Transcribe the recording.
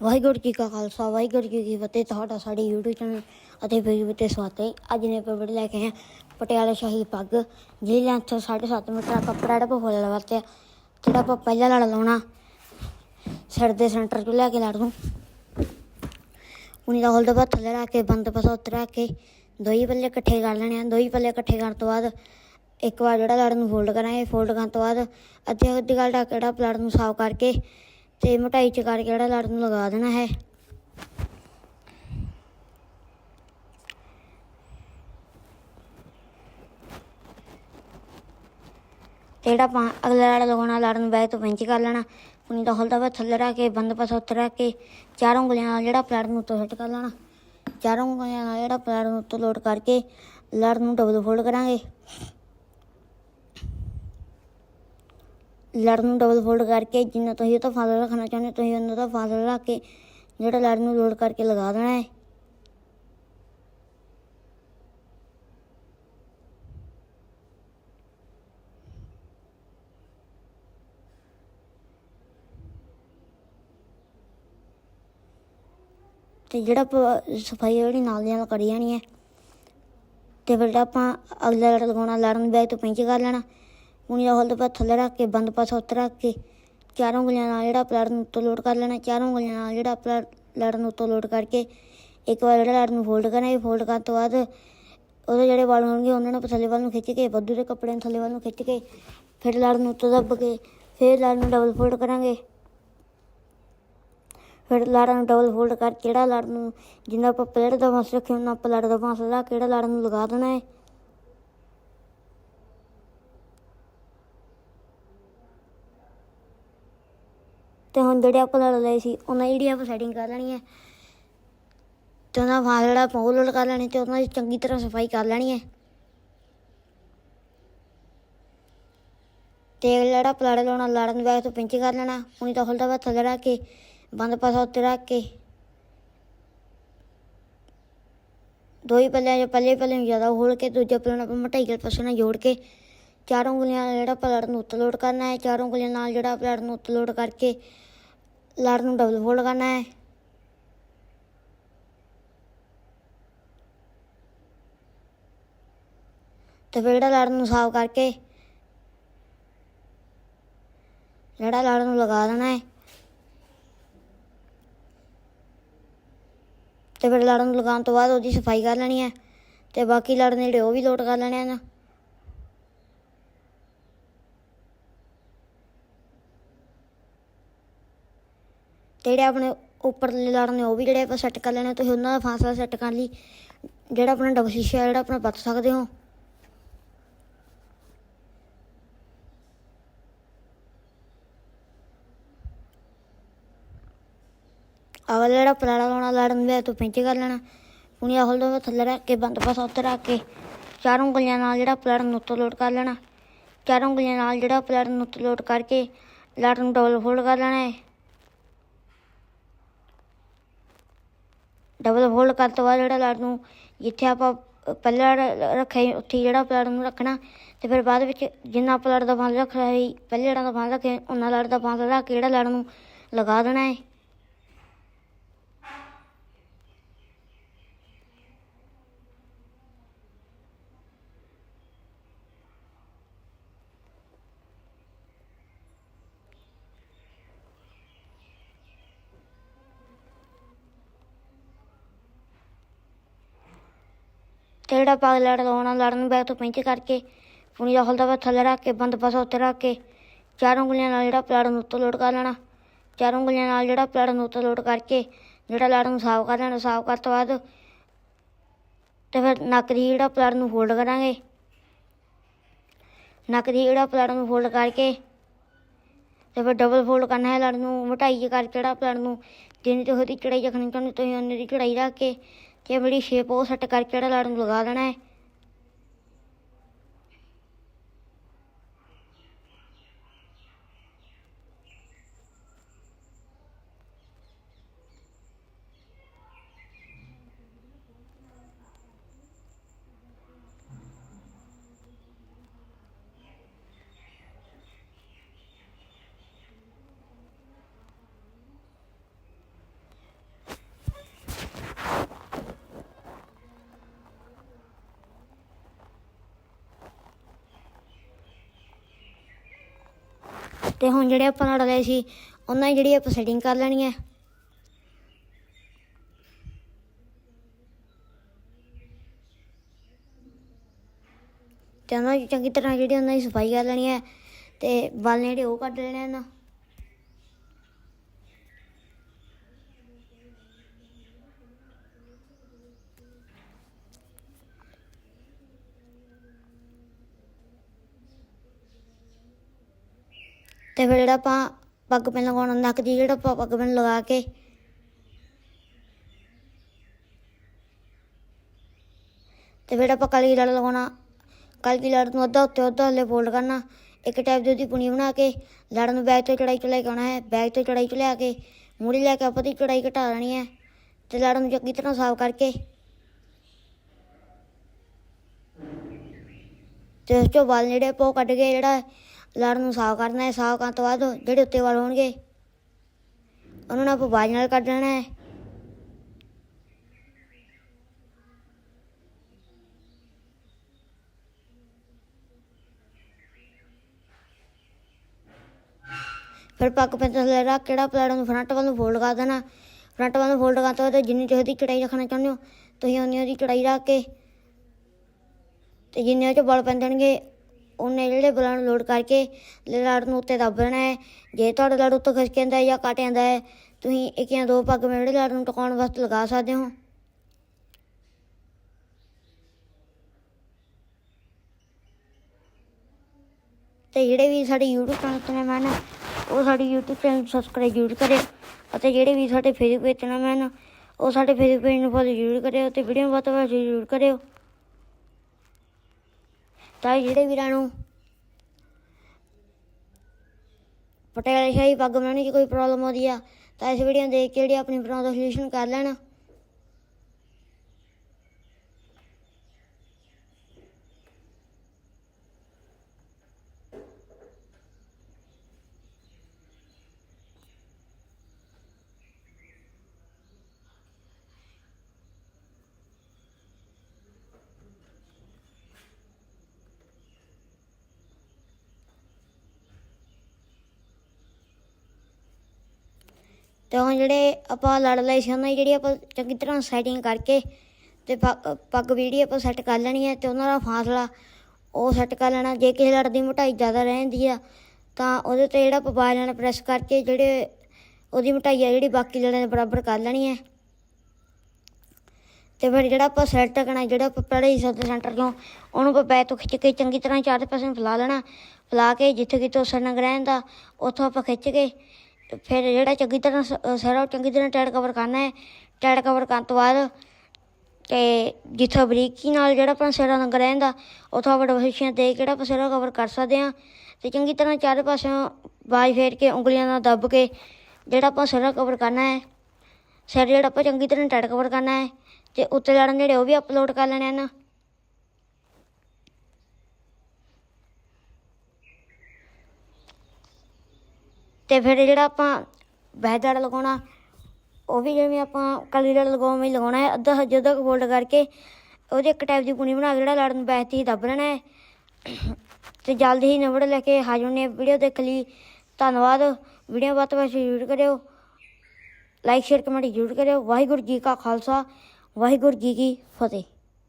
ਵਾਹਿਗੁਰੂ ਜੀ ਕਾ ਖਾਲਸਾ, ਵਾਹਿਗੁਰੂ ਜੀ ਕੀ ਫਤਿਹ। ਤੁਹਾਡਾ ਸਾਡੇ YouTube ਚੈਨਲ ਅਤੇ Facebook ਤੇ ਸਵਾਗਤ ਹੈ। ਅੱਜ ਨੇ ਆਪਾਂ ਵੀਡੀਓ ਲੈ ਕੇ ਆਏ ਹਾਂ ਪਟਿਆਲਾ ਸ਼ਾਹੀ ਪੱਗ। ਜਿਹਦੀ ਲੈਂਥ 7.5 ਮੀਟਰ ਦਾ ਕੱਪੜਾ ਜਿਹੜਾ ਆਪਾਂ ਫੁੱਲ ਲਵਾਤੇ ਜਿਹੜਾ ਆਪਾਂ ਪਹਿਲਾਂ ਲੜ ਲਾਉਣਾ, ਸਿਰ ਦੇ ਸੈਂਟਰ ਤੋਂ ਲੈ ਕੇ ਲੜ ਨੂੰ ਉਨੀ ਦਾ ਹੋਲਡ ਬਾਅਦ ਥੱਲੇ ਰੱਖ ਕੇ, ਬੰਦ ਪਾਸਾ ਉਤਰਾ ਕੇ, ਦੋਈ ਪੱਲੇ ਇਕੱਠੇ ਕਰ ਲੈਣੇ ਆ। ਦੋਈ ਪੱਲੇ ਇਕੱਠੇ ਕਰਨ ਤੋਂ ਬਾਅਦ ਇੱਕ ਵਾਰ ਜਿਹੜਾ ਲੜ ਨੂੰ ਫੋਲਡ ਕਰਾਂਗੇ ਫੋਲਡ ਕਰਨ ਤੋਂ ਬਾਅਦ ਅੱਧੇ ਅੱਧੀ ਗੱਲ ਦਾ ਕਿਹੜਾ ਲੜ ਨੂੰ ਸਾਫ਼ ਕਰਕੇ ਤੇ ਮੋਟਾਈ ਚ ਕਰਕੇ ਜਿਹੜਾ ਲੜ ਨੂੰ ਲਗਾ ਦੇਣਾ ਹੈ। ਤੇ ਜਿਹੜਾ ਅਗਲਾ ਲੜ ਲਗਾਉਣਾ ਲੜ ਨੂੰ ਬੈਕ ਤੋਂ ਪਿੰਚ ਕਰ ਲੈਣਾ ਪੁਣੀ ਦਾ ਹਲਦਾ ਵਾ ਥੱਲੇ ਰੱਖ ਕੇ, ਬੰਦ ਪਾਸਾ ਉੱਤੇ ਰੱਖ ਕੇ, ਚਾਰੋਂ ਉਂਗਲੀਆਂ ਨਾਲ ਜਿਹੜਾ ਪਲੜ ਨੂੰ ਉੱਤੋਂ ਸੈੱਟ ਕਰ ਲੈਣਾ। ਚਾਰੋਂ ਉਂਗਲੀਆਂ ਨਾਲ ਜਿਹੜਾ ਪਲੜ ਨੂੰ ਉੱਤੋਂ ਲੋਡ ਕਰਕੇ, ਲੜ ਨੂੰ ਡਬਲ ਫੋਲਡ ਕਰਾਂਗੇ। ਲੜ ਨੂੰ ਡਬਲ ਫੋਲਡ ਕਰਕੇ ਜਿੰਨਾ ਤੁਸੀਂ ਉਹ ਤੋਂ ਫਾਸਲਾ ਰੱਖਣਾ ਚਾਹੁੰਦੇ ਹੋ, ਤੁਸੀਂ ਉਹਨਾਂ ਦਾ ਫਾਸਲਾ ਰੱਖ ਕੇ ਜਿਹੜਾ ਲੜ ਨੂੰ ਲੋਡ ਕਰਕੇ ਲਗਾ ਦੇਣਾ ਹੈ। ਤੇ ਜਿਹੜਾ ਆਪਾਂ ਸਫ਼ਾਈ ਜਿਹੜੀ ਨਾਲ ਦੀ ਨਾਲ ਕਰੀ ਜਾਣੀ ਹੈ, ਤੇ ਫਿਰ ਜਿਹੜਾ ਆਪਾਂ ਅਗਲਾ ਲੜ ਲਗਾਉਣਾ, ਲੜਨ ਨੂੰ ਬੈਗ ਤੋਂ ਪਿੰਚ ਕਰ ਲੈਣਾ। ਪੂਣੀ ਦਾ ਹੋਲ ਤੋਂ ਥੱਲੇ ਰੱਖ ਕੇ, ਬੰਦ ਪਾਸਾ ਉੱਤੇ ਰੱਖ ਕੇ, ਚਾਰੋਂ ਉਂਗਲੀਆਂ ਨਾਲ ਜਿਹੜਾ ਪਲੜ ਨੂੰ ਉੱਤੋਂ ਲੋਡ ਕਰ ਲੈਣਾ, ਚਾਰੋਂ ਉਂਗਲੀਆਂ ਨਾਲ ਜਿਹੜਾ ਪਲੜ ਲੜ ਨੂੰ ਉੱਤੋਂ ਲੋਡ ਕਰਕੇ, ਇੱਕ ਵਾਰ ਜਿਹੜਾ ਲੜ ਨੂੰ ਫੋਲਡ ਕਰਨਾ, ਇਹ ਫੋਲਡ ਕਰਨ ਤੋਂ ਬਾਅਦ ਉਹਦੇ ਜਿਹੜੇ ਵਾਲ ਹੋਣਗੇ, ਉਹਨਾਂ ਨੂੰ ਥੱਲੇ ਵੱਲ ਨੂੰ ਖਿੱਚ ਕੇ ਬੱਦੂ ਦੇ ਕੱਪੜੇ ਨੂੰ ਥੱਲੇ ਵੱਲ ਨੂੰ ਖਿੱਚ ਕੇ, ਫਿਰ ਲੜ ਨੂੰ ਉੱਤੋਂ ਦੱਬ ਕੇ, ਫਿਰ ਲੜ ਨੂੰ ਡਬਲ ਫੋਲਡ ਕਰਾਂਗੇ। ਫਿਰ ਲੜ ਨੂੰ ਡਬਲ ਫੋਲਡ ਕਰ ਜਿਹੜਾ ਲੜ ਨੂੰ ਜਿੰਨਾ ਆਪਾਂ ਪਲੇਟ ਦਾ ਮਾਸ ਰੱਖਿਆ, ਉਹਨਾਂ ਆਪਾਂ ਦਾ ਮਾਸ ਲਾ ਕਿਹੜਾ ਲੜ ਨੂੰ ਲਗਾ ਦੇਣਾ ਹੈ। ਤੇ ਹੁਣ ਜਿਹੜੇ ਆਪਾਂ ਲੜ ਲਏ ਸੀ, ਉਹਨਾਂ ਦੀ ਜਿਹੜੀ ਆਪਾਂ ਸੈਟਿੰਗ ਕਰ ਲੈਣੀ ਹੈ, ਤੇ ਉਹਨਾਂ ਵਾਲ ਜਿਹੜਾ ਆਪਾਂ ਉਹ ਲੋਡ ਕਰ ਲੈਣੇ ਤੇ ਉਹਨਾਂ ਦੀ ਚੰਗੀ ਤਰ੍ਹਾਂ ਸਫ਼ਾਈ ਕਰ ਲੈਣੀ ਹੈ। ਤੇ ਜਿਹੜਾ ਪਲੜ ਲਾਉਣਾ, ਲੜਨ ਨੂੰ ਬੈਗ ਤੋਂ ਪਿੰਚ ਕਰ ਲੈਣਾ ਉਨੀ ਤਾਂ ਖੁੱਲਦਾ ਵਾ ਥੱਲੇ ਰੱਖ ਕੇ, ਬੰਦ ਪਾਸਾ ਉੱਤੇ ਰੱਖ ਕੇ। ਦੋ ਹੀ ਪੱਲੇ ਜੋ ਪੱਲੇ ਪੱਲੇ ਨੂੰ ਜ਼ਿਆਦਾ ਹੋਲ ਕੇ, ਦੂਜੇ ਪੱਲੇ ਨੂੰ ਆਪਾਂ ਮਟਾਈ ਕੇ ਪਾਸੇ ਨਾਲ ਜੋੜ ਕੇ, ਚਾਰ ਉਂਗਲੀਆਂ ਨਾਲ ਜਿਹੜਾ ਪਲੜ ਨੂੰ ਉੱਤੇ ਲੋਡ ਕਰਨਾ ਹੈ, ਚਾਰੋਂ ਉਂਗਲੀਆਂ ਨਾਲ ਜਿਹੜਾ ਪਲੜ ਨੂੰ ਉੱਤੇ ਲੋਡ ਕਰਕੇ ਲੜ ਨੂੰ ਡਬਲ ਫੋਲਡ ਕਰਨਾ ਹੈ। ਤੇ ਫਿਰ ਜਿਹੜਾ ਲੜ ਨੂੰ ਸਾਫ਼ ਕਰਕੇ, ਜਿਹੜਾ ਲੜ ਨੂੰ ਲਗਾ ਦੇਣਾ ਹੈ। ਤੇ ਫਿਰ ਲੜ ਨੂੰ ਲਗਾਉਣ ਤੋਂ ਬਾਅਦ ਉਹਦੀ ਸਫ਼ਾਈ ਕਰ ਲੈਣੀ ਹੈ ਤੇ ਬਾਕੀ ਲੜ ਨੇ ਜਿਹੜੇ ਉਹ ਵੀ ਲੋਟ ਕਰ ਲੈਣੇ ਹਨ। ਤੇ ਜਿਹੜੇ ਆਪਣੇ ਉੱਪਰਲੇ ਲੜ ਉਹ ਵੀ ਜਿਹੜੇ ਆਪਾਂ ਸੈੱਟ ਕਰ ਲੈਣੇ, ਤੁਸੀਂ ਉਹਨਾਂ ਦਾ ਫਾਸਲਾ ਸੈੱਟ ਕਰ ਲਈ ਜਿਹੜਾ ਆਪਣਾ ਡਬਲ ਸ਼ੀਸ਼ਾ ਜਿਹੜਾ ਆਪਣਾ ਵਰਤ ਸਕਦੇ ਹੋ। ਅਗਲਾ ਜਿਹੜਾ ਪਲਾੜਾ ਲਾਉਣਾ, ਲੜਨ ਦੇ ਤੋਂ ਪਿੰਚ ਕਰ ਲੈਣਾ। ਪੁਣੀਆ ਹੋਲ ਦੋ ਥੱਲੇ ਰੱਖ ਕੇ, ਬੰਦ ਪਾਸਾ ਉੱਤੇ ਰੱਖ ਕੇ, ਚਾਰੋਂ ਉਂਗਲੀਆਂ ਨਾਲ ਜਿਹੜਾ ਪਲਾੜ ਨੂੰ ਉੱਤੇ ਲੋਡ ਕਰ ਲੈਣਾ। ਚਾਰ ਉਂਗਲੀਆਂ ਨਾਲ ਜਿਹੜਾ ਪਲਾੜ ਨੂੰ ਉੱਤੇ ਲੋਡ ਕਰਕੇ ਲੜ ਨੂੰ ਡਬਲ ਫੋਲਡ ਕਰ ਲੈਣਾ ਹੈ। ਡਬਲ ਫੋਲਡ ਕਰਨ ਤੋਂ ਬਾਅਦ ਜਿਹੜਾ ਲੜ ਨੂੰ ਜਿੱਥੇ ਆਪਾਂ ਪਹਿਲਾਂ ਰੱਖਿਆ ਸੀ, ਉੱਥੇ ਹੀ ਜਿਹੜਾ ਪਲਾੜ ਨੂੰ ਰੱਖਣਾ, ਤੇ ਫਿਰ ਬਾਅਦ ਵਿੱਚ ਜਿੰਨਾ ਪਲਾੜ ਦਾ ਬੰਦ ਰੱਖਿਆ ਸੀ, ਪਹਿਲੇ ਲੜਾਂ ਦਾ ਬੰਦ ਰੱਖਿਆ ਉਹਨਾਂ ਲੜ ਦਾ ਬੰਦ ਰੱਖ ਕੇ ਜਿਹੜਾ ਲੜ ਨੂੰ ਲਗਾ ਦੇਣਾ ਹੈ। ਤੇ ਜਿਹੜਾ ਪੱਗ ਲੜ ਲਾਉਣਾ ਲੜਨ ਬੈਗ ਤੋਂ ਪਿੰਚ ਕਰਕੇ ਪੁਣੀ ਦਾ ਹਲਦਾ ਵਾ ਥੱਲੇ ਰੱਖ ਕੇ ਬੰਦ ਪਾਸਾ ਉੱਤੇ ਰੱਖ ਕੇ, ਚਾਰੋਂ ਉਂਗਲੀਆਂ ਨਾਲ ਜਿਹੜਾ ਪਲੜ ਨੂੰ ਉੱਤੋਂ ਲੋਡ ਕਰ ਲੈਣਾ, ਚਾਰੋਂ ਉਂਗਲੀਆਂ ਨਾਲ ਜਿਹੜਾ ਪਲੜ ਨੂੰ ਉੱਤੋਂ ਲੋਡ ਕਰਕੇ, ਜਿਹੜਾ ਲੜ ਨੂੰ ਸਾਫ਼ ਕਰ ਲੈਣਾ, ਸਾਫ਼ ਕਰਨ ਤੋਂ ਬਾਅਦ ਤੇ ਫਿਰ ਨੱਕ ਦੀ ਜਿਹੜਾ ਪਲੜ ਨੂੰ ਫੋਲਡ ਕਰਾਂਗੇ। ਨੱਕ ਦੀ ਜਿਹੜਾ ਪਲੜ ਨੂੰ ਫੋਲਡ ਕਰਕੇ ਤੇ ਫਿਰ ਡਬਲ ਫੋਲਡ ਕਰਨਾ ਹੈ ਲੜ ਨੂੰ ਮੋਟਾਈ ਕਰਕੇ ਜਿਹੜਾ ਪਲੜ ਨੂੰ, ਜਿੰਨੀ ਤੇ ਉਹਦੀ ਚੜਾਈ ਰੱਖਣੀ ਚਾਹੁੰਦੇ ਤੁਸੀਂ, ਉਹਨੇ ਦੀ ਚੜਾਈ ਰੱਖ ਕੇ ਕਿ ਮੇਰੀ ਸ਼ੇਪ ਉਹ ਸੈੱਟ ਕਰਕੇ ਜਿਹੜਾ ਲੜ ਨੂੰ ਲਗਾ ਦੇਣਾ ਹੈ। ਤੇ ਹੁਣ ਜਿਹੜੇ ਆਪਾਂ ਲੜ ਲਏ ਸੀ, ਉਹਨਾਂ ਦੀ ਜਿਹੜੀ ਆਪਾਂ ਸੈਟਿੰਗ ਕਰ ਲੈਣੀ ਹੈ। ਤੇ ਉਹਨਾਂ ਦੀ ਚੰਗੀ ਤਰ੍ਹਾਂ ਜਿਹੜੀ ਉਹਨਾਂ ਦੀ ਸਫ਼ਾਈ ਕਰ ਲੈਣੀ ਹੈ, ਤੇ ਵਾਲ ਨੇ ਜਿਹੜੇ ਉਹ ਕੱਢ ਲੈਣੇ ਹਨ ਤੇ ਫਿਰ ਜਿਹੜਾ ਆਪਾਂ ਪੱਗ ਪੈਨ ਲਗਾਉਣਾ ਨੱਕ ਦੀ ਜਿਹੜਾ ਆਪਾਂ ਪੱਗ ਪੈਨ ਲਗਾ ਕੇ ਤੇ ਫਿਰ ਆਪਾਂ ਕਲੀ ਲੜ ਲਗਾਉਣਾ। ਕਲੀ ਲੜ ਨੂੰ ਅੱਧਾ ਉੱਤੇ ਅੱਧਾ ਹਲੇ ਫੋਲਡ ਕਰਨਾ। ਇੱਕ ਟਾਈਪ ਦੀ ਉਹਦੀ ਪੁਣੀ ਬਣਾ ਕੇ ਲੜ ਨੂੰ ਬੈਗ ਤੋਂ ਚੜਾਈ ਚ ਲੈ ਕੇ ਆਉਣਾ ਹੈ। ਬੈਗ ਤੋਂ ਚੜਾਈ ਚ ਲਿਆ ਕੇ ਮੂੜੀ ਲੈ ਕੇ ਆਪਾਂ ਦੀ ਚੜਾਈ ਘਟਾ ਲੈਣੀ ਹੈ। ਤੇ ਲੜ ਨੂੰ ਚੰਗੀ ਤਰ੍ਹਾਂ ਸਾਫ਼ ਕਰਕੇ ਤੇ ਉਸ ਚੋਂ ਵਾਲ ਜਿਹੜੇ ਪੋ ਕੱਢ ਕੇ ਜਿਹੜਾ ਲੜ ਨੂੰ ਸਾਫ਼ ਕਰਨਾ ਹੈ, ਸਾਫ਼ ਕਰਨ ਤੋਂ ਬਾਅਦ ਜਿਹੜੇ ਉੱਤੇ ਵਾਲ ਹੋਣਗੇ, ਉਹਨਾਂ ਨੂੰ ਆਪਾਂ ਬਾਜ ਨਾਲ ਕੱਢ ਲੈਣਾ ਹੈ। ਫਿਰ ਪੱਕ ਪੈਂਦਾ ਥੱਲੇ ਰੱਖ, ਕਿਹੜਾ ਪਲਾੜ ਨੂੰ ਫਰੰਟ ਵੱਲ ਨੂੰ ਫੋਲਡ ਕਰ ਦੇਣਾ। ਫਰੰਟ ਵੱਲ ਨੂੰ ਫੋਲਡ ਕਰਨ ਤੋਂ ਬਾਅਦ ਜਿੰਨੀ ਤੁਸੀਂ ਚੜਾਈ ਰੱਖਣਾ ਚਾਹੁੰਦੇ ਹੋ, ਤੁਸੀਂ ਉਨੀ ਉਹਦੀ ਚੜਾਈ ਰੱਖ ਕੇ ਤੇ ਜਿੰਨੇ ਉਹ ਚ ਬਲ ਪੈਂਦਣਗੇ ਉਹਨੇ ਜਿਹੜੇ ਬਲਾਂ ਨੂੰ ਲੋਡ ਕਰਕੇ ਲੜ ਨੂੰ ਉੱਤੇ ਦੱਬਣਾ ਹੈ। ਜੇ ਤੁਹਾਡਾ ਲੜ ਉੱਤੋਂ ਖਿਸਕ ਜਾਂਦਾ ਹੈ ਜਾਂ ਕੱਟ ਜਾਂਦਾ ਹੈ, ਤੁਸੀਂ ਇੱਕ ਜਾਂ ਦੋ ਪੱਗ ਮੇਰੇ ਲੜ ਨੂੰ ਟਿਕਾਉਣ ਵਾਸਤੇ ਲਗਾ ਸਕਦੇ ਹੋ। ਤੇ ਜਿਹੜੇ ਵੀ ਸਾਡੇ YouTube ਚੈਨਲ ਤੇ ਮੈਨ ਉਹ ਸਾਡੇ YouTube ਚੈਨਲ ਨੂੰ ਸਬਸਕ੍ਰਾਈਬ ਜ਼ਰੂਰ ਕਰਿਓ ਅਤੇ ਜਿਹੜੇ ਵੀ ਸਾਡੇ Facebook ਪੇਜ ਤੇ ਮੈਨ ਉਹ ਸਾਡੇ Facebook ਪੇਜ ਨੂੰ ਫੋਲੋ ਜ਼ਰੂਰ ਕਰਿਓ ਤੇ ਵੀਡੀਓ ਬਹੁਤ ਬਹੁਤ ਜ਼ਰੂਰ ਕਰਿਓ। ਤਾਂ ਜਿਹੜੇ ਵੀਰਾਂ ਨੂੰ ਪਟਿਆਲਾ ਸ਼ਾਹੀ ਪੱਗ ਬਣਾਉਣੀ 'ਚ ਕੋਈ ਪ੍ਰੋਬਲਮ ਆਉਂਦੀ ਆ, ਤਾਂ ਇਸ ਵੀਡੀਓ ਦੇਖ ਕੇ ਜਿਹੜੀ ਆਪਣੀ ਪ੍ਰੋਬਲਮ ਦਾ ਸੋਲੂਸ਼ਨ ਕਰ ਲੈਣਾ। ਤੇ ਹੁਣ ਜਿਹੜੇ ਆਪਾਂ ਲੜ ਲਏ ਸੀ, ਉਹਨਾਂ ਦੀ ਜਿਹੜੀ ਆਪਾਂ ਚੰਗੀ ਤਰ੍ਹਾਂ ਸੈਟਿੰਗ ਕਰਕੇ ਤੇ ਪੱਗ ਪੱਗ ਵੀ ਜਿਹੜੀ ਆਪਾਂ ਸੈੱਟ ਕਰ ਲੈਣੀ ਹੈ ਤੇ ਉਹਨਾਂ ਦਾ ਫਾਸਲਾ ਉਹ ਸੈੱਟ ਕਰ ਲੈਣਾ। ਜੇ ਕਿਸੇ ਲੜ ਦੀ ਮੋਟਾਈ ਜ਼ਿਆਦਾ ਰਹਿੰਦੀ ਆ, ਤਾਂ ਉਹਦੇ ਤੇ ਜਿਹੜਾ ਆਪਾਂ ਪਾ ਲੈਣਾ ਪ੍ਰੈਸ ਕਰਕੇ ਜਿਹੜੇ ਉਹਦੀ ਮੋਟਾਈ ਆ ਜਿਹੜੀ ਬਾਕੀ ਲੜਾਂ ਦੇ ਬਰਾਬਰ ਕਰ ਲੈਣੀ ਹੈ। ਤੇ ਫਿਰ ਜਿਹੜਾ ਆਪਾਂ ਸੈੱਟ ਕਰਨਾ, ਜਿਹੜਾ ਆਪਾਂ ਪਹਿਲੇ ਹਿੱਸੇ ਦੇ ਸੈਂਟਰ ਤੋਂ ਉਹਨੂੰ ਆਪਾਂ ਬੈਕ ਤੋਂ ਖਿੱਚ ਕੇ ਚੰਗੀ ਤਰ੍ਹਾਂ ਚਾਰੇ ਪਾਸੇ ਨੂੰ ਫੈਲਾ ਲੈਣਾ। ਫੈਲਾ ਕੇ ਜਿੱਥੇ ਕਿਤੇ ਉਹ ਸਨਗ ਰਹਿੰਦਾ, ਉੱਥੋਂ ਆਪਾਂ ਖਿੱਚ ਕੇ ਫਿਰ ਜਿਹੜਾ ਚੰਗੀ ਤਰ੍ਹਾਂ ਸ- ਅਹ ਸਾਰਾ ਉਹ ਚੰਗੀ ਤਰ੍ਹਾਂ ਟਾਈਟ ਕਵਰ ਕਰਨਾ ਹੈ ਟਾਈਟ ਕਵਰ ਕਰਨ ਤੋਂ ਬਾਅਦ ਤੇ ਜਿੱਥੋਂ ਬਰੀਕੀ ਨਾਲ ਜਿਹੜਾ ਆਪਾਂ ਸਿਰਾ ਨੰਗ ਰਹਿੰਦਾ ਉੱਥੋਂ ਆਪਾਂ ਡਿਵੀਜ਼ਨ ਦੇ ਕੇ ਜਿਹੜਾ ਆਪਾਂ ਸਿਰਾ ਕਵਰ ਕਰ ਸਕਦੇ ਹਾਂ ਤੇ ਚੰਗੀ ਤਰ੍ਹਾਂ ਚਾਰੇ ਪਾਸਿਓਂ ਬਾਜ ਫੇਰ ਕੇ, ਉਂਗਲੀਆਂ ਨਾਲ ਦੱਬ ਕੇ ਜਿਹੜਾ ਆਪਾਂ ਸਿਰਾ ਕਵਰ ਕਰਨਾ ਹੈ, ਸਿਰ ਜਿਹੜਾ ਆਪਾਂ ਚੰਗੀ ਤਰ੍ਹਾਂ ਟਾਈਟ ਕਵਰ ਕਰਨਾ ਹੈ ਤੇ ਉੱਤੇ ਲੜਨ ਜਿਹੜੇ ਉਹ ਵੀ ਅਪਲੋਡ ਕਰ ਲੈਣੇ ਹਨ। ਤੇ ਫਿਰ ਜਿਹੜਾ ਆਪਾਂ ਬੈਦੜ ਲਗਾਉਣਾ, ਉਹ ਵੀ ਜਿਵੇਂ ਆਪਾਂ ਕਲੀ ਲੜ ਲਗਾਉਵੇਂ ਵੀ ਲਗਾਉਣਾ ਹੈ, ਅੱਧਾ ਹੱਜ ਅੱਧਾ ਫੋਲਡ ਕਰਕੇ ਉਹਦੇ ਇੱਕ ਟਾਈਪ ਦੀ ਪੁਣੀ ਬਣਾ ਕੇ ਜਿਹੜਾ ਲੜਨ ਨੂੰ ਬੈਠ ਹੀ ਦੱਬ ਲੈਣਾ ਹੈ। ਤੇ ਜਲਦੀ ਹੀ ਨਵੜ ਲੈ ਕੇ ਹਾਜ਼ਰ ਨੇ ਵੀਡੀਓ ਦੇਖ ਲਈ। ਧੰਨਵਾਦ। ਵੀਡੀਓ ਵੱਧ ਤੋਂ ਵੱਧ ਜ਼ਰੂਰ ਕਰਿਓ। ਲਾਈਕ ਸ਼ੇਅਰ ਕਮੈਂਟ ਜ਼ਰੂਰ ਕਰਿਓ। ਵਾਹਿਗੁਰੂ ਜੀ ਕਾ ਖਾਲਸਾ, ਵਾਹਿਗੁਰੂ ਜੀ ਕੀ ਫਤਿਹ।